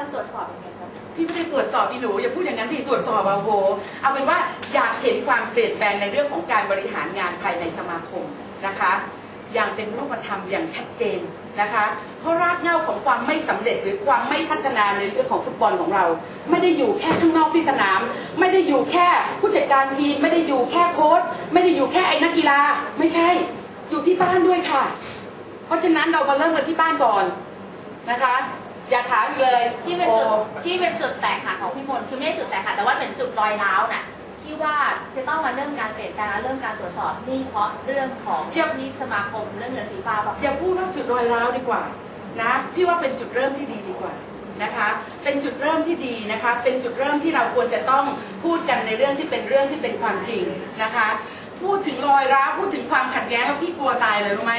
ริ่มตรวจสอบยังไงครับพี่ไม่ได้ตรวจสอบพี่หนูอย่าพูดอย่างนั้นที่ตรวจสอบเอาโหเอาเป็นว่าอยากเห็นความเปลี่ยนแปลงในเรื่องของการบริหารงานภายในสมาคมนะคะ อย่างเป็นรูปธรรมอย่างชัดเจนนะคะ เพราะรากเหง้าของความไม่สำเร็จหรือความไม่พัฒนาในเรื่องของฟุตบอลของเรา ไม่ได้อยู่แค่ข้างนอกที่สนาม ไม่ได้อยู่แค่ผู้จัดการทีม ไม่ได้อยู่แค่โค้ชไม่ได้อยู่แค่ไอ้นักกีฬาไม่ใช่ อยู่ที่บ้านด้วยค่ะ เพราะฉะนั้นเรามาเริ่มกันที่บ้านก่อนนะคะ อย่าถามเลยที่เป็นจุดโอ้ที่เป็นจุดแตกหักของพี่มนต์คือไม่ใช่จุดแตกหักแต่ว่าเป็นจุดรอยร้าวน่ะที่ว่าจะต้องมาเริ่มการเปลี่ยนแปลงและเริ่มการตรวจสอบนี่เพราะเรื่องของที่สมาคมเรื่องเงินฟีฟ่าป่ะ อย่าพูดว่าจุดรอยร้าวดีกว่านะพี่ว่าเป็นจุดเริ่มที่ดีดีกว่านะคะ เป็นจุดเริ่มที่ดีนะคะ เป็นจุดเริ่มที่เราควรจะต้องพูดกันในเรื่องที่เป็นเรื่องที่เป็นความจริงนะคะ พูดถึงรอยร้าวพูดถึงความขัดแย้งแล้วพี่กลัวตายเลยรู้ไหม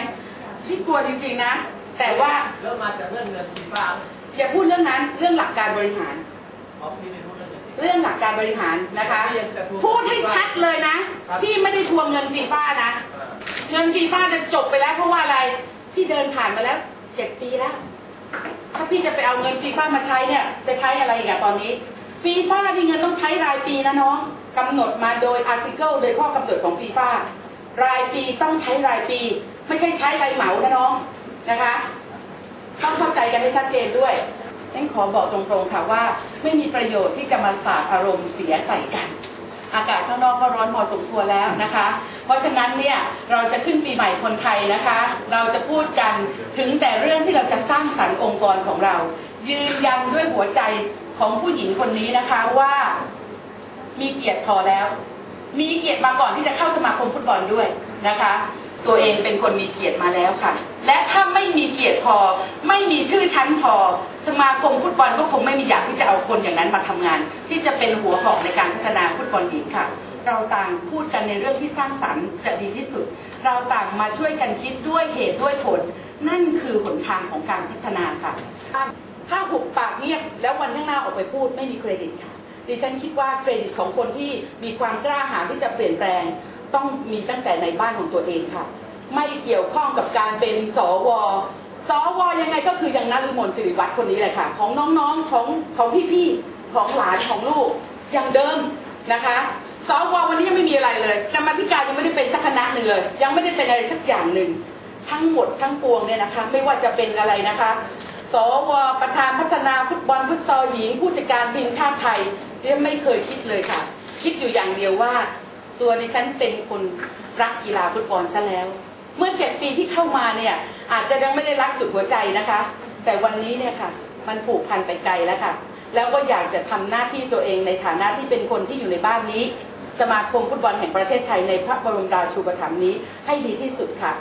พี่กลัวจริงๆนะ แต่ว่าเริ่มมาจากเรื่องเงินฟีฟ่า อย่าพูดเรื่องนั้นเรื่องหลักการบริหารเพราะพี่ไม่พูดเรื่องเงินฟีฟ่าเรื่องหลักการบริหารนะคะพี่ยังจะทวงพูดให้ชัดเลยนะครับพี่ไม่ได้ทวงเงินฟีฟ่านะอ่าเงินฟีฟ่าจะจบไปแล้วเพราะว่าอะไร พี่เดินผ่านมาแล้วเจ็ดปีแล้ว ถ้าพี่จะไปเอาเงินฟีฟ่ามาใช้เนี่ย จะใช้อะไรอีกอะตอนนี้ฟีฟ่านี่เงินต้องใช้รายปีนะน้องกำหนดมาโดยอาร์ติเคิลโดยข้อกำหนดของฟีฟ่ารายปีต้องใช้รายปี ไม่ใช่ใช้รายเหมานะน้องนะคะ ต้องเข้าใจกันให้ชัดเจนด้วยนั่นขอบอกตรงๆค่ะว่า ไม่มีประโยชน์ที่จะมาสาดอารมณ์เสียใส่กัน อากาศข้างนอกก็ร้อนพอสมควรแล้วนะคะ เพราะฉะนั้นเนี่ยเราจะขึ้นปีใหม่คนไทยนะคะ เราจะพูดกันถึงแต่เรื่องที่เราจะสร้างสรรค์องค์กรของเรา ยืนยันด้วยหัวใจของผู้หญิงคนนี้นะคะว่ามีเกียรติพอแล้ว มีเกียรติมาก่อนที่จะเข้าสมาคมฟุตบอลด้วยนะคะ ตัวเองเป็นคนมีเกียรติมาแล้วค่ะ และถ้าไม่มีเกียรติพอ ไม่มีชื่อชั้นพอ สมาคมฟุตบอลก็คงไม่มีอยากที่จะเอาคนอย่างนั้นมาทำงาน ที่จะเป็นหัวหอกในการพัฒนาฟุตบอลหญิงค่ะ เราต่างพูดกันในเรื่องที่สร้างสรรค์จะดีที่สุด เราต่างมาช่วยกันคิดด้วยเหตุด้วยผล นั่นคือหนทางของการพัฒนาค่ะถ้าหุบปากเงียบแล้ววันข้างหน้าออกไปพูดไม่มีเครดิตค่ะดิฉันคิดว่าเครดิตของคนที่มีความกล้าหาญที่จะเปลี่ยนแปลง ต้องมีตั้งแต่ในบ้านของตัวเองค่ะ ไม่เกี่ยวข้องกับการเป็นสวสวยังไงก็คืออย่างนฤมลสิริวัตรคนนี้แหละค่ะ ของน้องๆของของพี่ๆของหลานของลูกอย่างเดิมนะคะสววันนี้ยังไม่มีอะไรเลยกรรมธิการยังไม่ได้เป็นสักคณะหนึ่งเลย ยังไม่ได้เป็นอะไรสักอย่างหนึ่งทั้งหมดทั้งปวงเนี่ยนะคะ ไม่ว่าจะเป็นอะไรนะคะ สวประธานพัฒนาฟุตบอลฟุตซอลหญิง ผู้จัดการทีมชาติไทยเรียไม่เคยคิดเลยค่ะ คิดอยู่อย่างเดียวว่า ตัวดิฉันเป็นคนรักกีฬาฟุตบอลซะแล้ว เมื่อเจ็ดปีที่เข้ามาเนี่ย อาจจะยังไม่ได้รักสุดหัวใจนะคะ แต่วันนี้เนี่ยค่ะ มันผูกพันไปไกลแล้วค่ะ แล้วก็อยากจะทำหน้าที่ตัวเองในฐานะที่เป็นคนที่อยู่ในบ้านนี้ สมาคมฟุตบอลแห่งประเทศไทยในพระบรมราชูปถัมภ์นี้ให้ดีที่สุดค่ะ